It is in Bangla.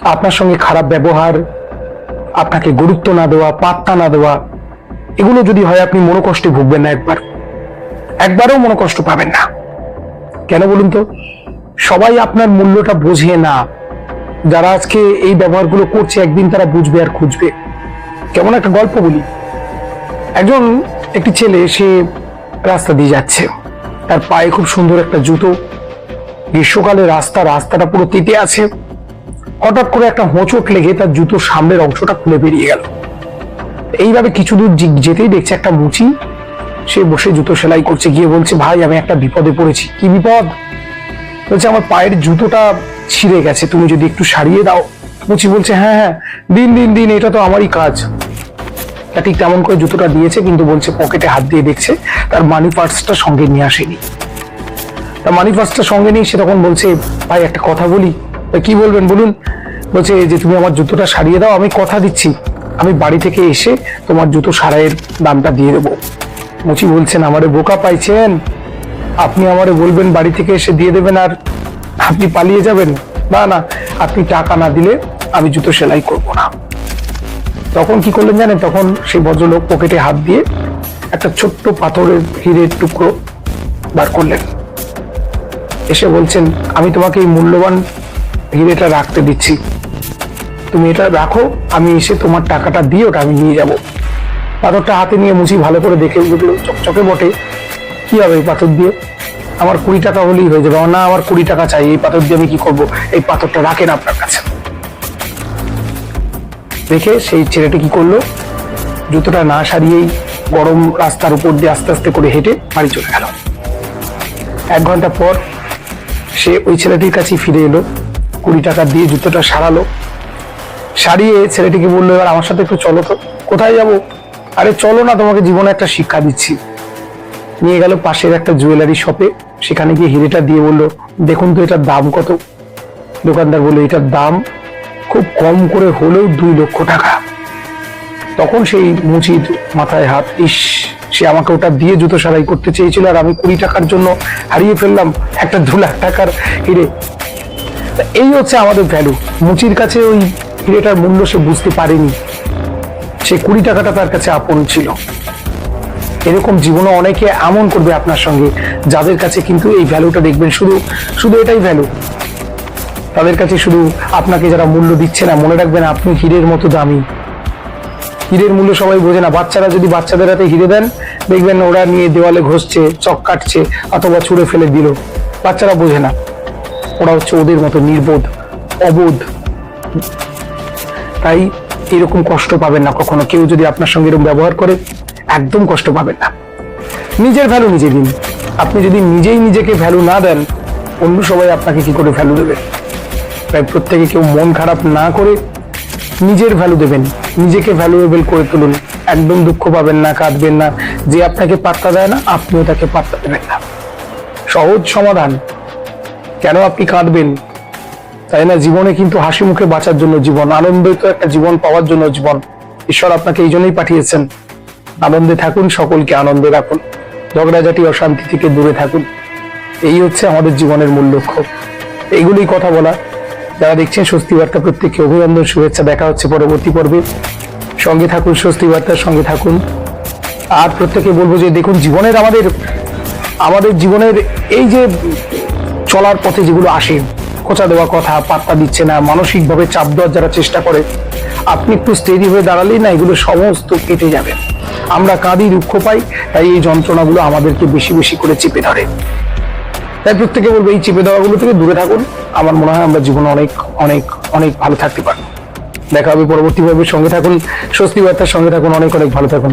আপনার সঙ্গে খারাপ ব্যবহার, আপনাকে গুরুত্ব না দেওয়া, পাত্তা না দেওয়া, এগুলো যদি হয় আপনি মনোকষ্টে ভুগবেন না একবার। একবারও মনোকষ্ট পাবেন না। কেন বলুন তো? সবাই আপনার মূল্যটা বোঝে না। যারা আজকে এই ব্যবহারগুলো করছে, একদিন তারা বুঝবে আর খুঁজবে। কেমন একটা গল্প বলি। একজন একটি ছেলে, সে রাস্তা দিয়ে যাচ্ছে। তার পায়ে খুব সুন্দর একটা জুতো। গ্রীষ্মকালে রাস্তা, রাস্তাটা পুরো তেতে আছে। হঠাৎ করে একটা হোঁচট লেগে তার জুতোর সামনের অংশটা খুলে বেরিয়ে গেল। এইভাবে কিছু দূর যেতেই দেখছে একটা মুচি। সে বসে জুতো সেলাই করছে, গিয়ে বলছে, ভাই, আমি একটা বিপদে পড়েছি। কি বিপদ? বলছে, আমার পায়ের জুতোটা ছিঁড়ে গেছে, তুমি যদি একটু সারিয়ে দাও। মুচি বলছে হ্যাঁ হ্যাঁ দিন দিন দিন, এটা তো আমারই কাজ। তা ঠিক তেমন করে জুতোটা দিয়েছে, কিন্তু বলছে, পকেটে হাত দিয়ে দেখছে, তার মানি পার্সটা সঙ্গে নিয়ে আসেনি। তা মানি পার্সটা সঙ্গে নিয়ে সে তখন বলছে, ভাই, একটা কথা বলি। কি বলবেন বলুন? বলছে যে তুমি আমার জুতোটা সারিয়ে দাও, আমি কথা দিচ্ছি। আমি বাড়ি থেকে এসে তোমার জুতো সারাইয়ের দামটা দিয়ে দেবো। মুচি বলছেন, আমারে বোকা পাইছেন? আপনি আমারে বলবেন বাড়ি থেকে এসে দিয়ে দেবেন আর আপনি পালিয়ে যাবেন? না না, আপনি টাকা না দিলে আমি জুতো সেলাই করব না। তখন কি করলেন জানেন? তখন সেই ভদ্রলোক পকেটে হাত দিয়ে একটা ছোট্ট পাথরের হীরের টুকরো বার করলেন। এসে বলছেন, আমি তোমাকে এই মূল্যবান হিরেটা রাখতে দিচ্ছি। তুমি এটা রাখো, আমি এসে তোমার টাকাটা দিয়ে ওটা আমি নিয়ে যাব। পাথরটা হাতে নিয়ে মুছি ভালো করে দেখে বুঝলো চকচকে বটে। কি হবে এই পাথর দিয়ে? আমার কুড়ি টাকা হলেই হয়ে যাবে। না আমার কুড়ি টাকা চাই, এই পাথর দিয়ে আমি কি করব? এই পাথরটা রাখেন আপনার কাছে। দেখে সেই ছেলেটি কি করল? জুতোটা না সারিয়েই গরম রাস্তার উপর দিয়ে আস্তে আস্তে করে হেঁটে বাড়ি চলে গেল। এক ঘণ্টা পর সে ওই ছেলেটির কাছে ফিরে এলো। কুড়ি টাকা দিয়ে জুতোটা সারালো। সারিয়ে ছেলেটিকে বলল, এবার আমার সাথে একটু চলো তো। কোথায় যাব? আরে চলো না, তোমাকে জীবনে একটা শিক্ষা দিচ্ছি। নিয়ে গেল পাশের একটা জুয়েলারি শপে। সেখানে গিয়ে হিরেটা দিয়ে বলল, দেখুন তো, এটার দাম কত? দোকানদার বলল, এটার দাম খুব কম করে হলেও দুই লক্ষ টাকা। তখন সেই মুচির মাথায় হাত, ইস, সে আমাকে ওটা দিয়ে জুতো সারাই করতে চেয়েছিল, আর আমি কুড়ি টাকার জন্য হারিয়ে ফেললাম। একটা দু লাখ টাকার, হিরে এই হচ্ছে আমাদের ভ্যালু মুচির কাছে ওই হিরেটার মূল্য সে বুঝতে পারেনি। সে কুড়ি টাকাটা তার কাছে আপন ছিল। এরকম জীবনে অনেকে এমন করবে আপনার সঙ্গে, যাদের কাছে কিন্তু এই ভ্যালুটা দেখবেন শুধু শুধু এটাই ভ্যালু তাদের কাছে শুধু আপনাকে যারা মূল্য দিচ্ছে না, মনে রাখবেন আপনি হীরের মতো দামি। হীরের মূল্য সবাই বোঝে না। বাচ্চারা যদি বাচ্চাদের হাতে হিরে দেন, দেখবেন ওরা নিয়ে দেওয়ালে ঘষছে, চক কাটছে, অথবা ছুঁড়ে ফেলে দিল। বাচ্চারা বোঝে না। ওরা হচ্ছে ওদের মতো নির্বোধ, অবোধ। তাই এরকম কষ্ট পাবেন না কখনো। কেউ যদি আপনার সঙ্গে এরকম ব্যবহার করে, একদম কষ্ট পাবেন না। নিজের ভ্যালু নিজে দিন। আপনি যদি নিজেই নিজেকে ভ্যালু না দেন, অন্য সবাই আপনাকে কি করে ভ্যালু দেবে? তাই প্রত্যেকে কেউ মন খারাপ না করে নিজের ভ্যালু দেবেন। নিজেকে ভ্যালুয়েবল করে তুলুন। একদম দুঃখ পাবেন না, কাঁদবেন না। যে আপনাকে পাত্তা দেয় না, আপনিও তাকে পাত্তা দেবেন না। সহজ সমাধান। কেন আপনি কাঁদবেন? তাই না? জীবনে কিন্তু হাসি মুখে বাঁচার জন্য জীবন আনন্দিত একটা জীবন পাওয়ার জন্য জীবন। ঈশ্বর আপনাকে এই জন্যই পাঠিয়েছেন। আনন্দে থাকুন, সকলকে আনন্দে রাখুন। ঝগড়াঝাটি, অশান্তি থেকে দূরে থাকুন। এই হচ্ছে আমাদের জীবনের মূল লক্ষ্য। এইগুলোই কথা বলা। যারা দেখছেন স্বস্তি বার্তা, প্রত্যেককে অভিনন্দন, শুভেচ্ছা। দেখা হচ্ছে পরবর্তী পর্বে। সঙ্গে থাকুন, স্বস্তি বার্তার সঙ্গে থাকুন। আর প্রত্যেকে বলব যে, দেখুন, জীবনের আমাদের আমাদের জীবনের এই যে চলার পথে যেগুলো আসে, খোঁচা দেওয়া কথা, পাত্তা দিচ্ছে না, মানসিকভাবে চাপ দেওয়ার যারা চেষ্টা করে, আপনি একটু স্টেডি হয়ে দাঁড়ালেই না এগুলো সমস্ত কেটে যাবে। আমরা কাঁদি দুঃখ পাই, তাই এই যন্ত্রণাগুলো আমাদেরকে বেশি বেশি করে চেপে ধরে। তাই প্রত্যেকে বলব, এই চেপে দেওয়াগুলো থেকে দূরে থাকুন। আমার মনে হয় আমরা জীবনে অনেক অনেক অনেক ভালো থাকতে পারব। দেখা হবে পরবর্তী পর্বের সঙ্গে থাকুন স্বস্তি বার্তার সঙ্গে থাকুন, অনেক অনেক ভালো থাকুন।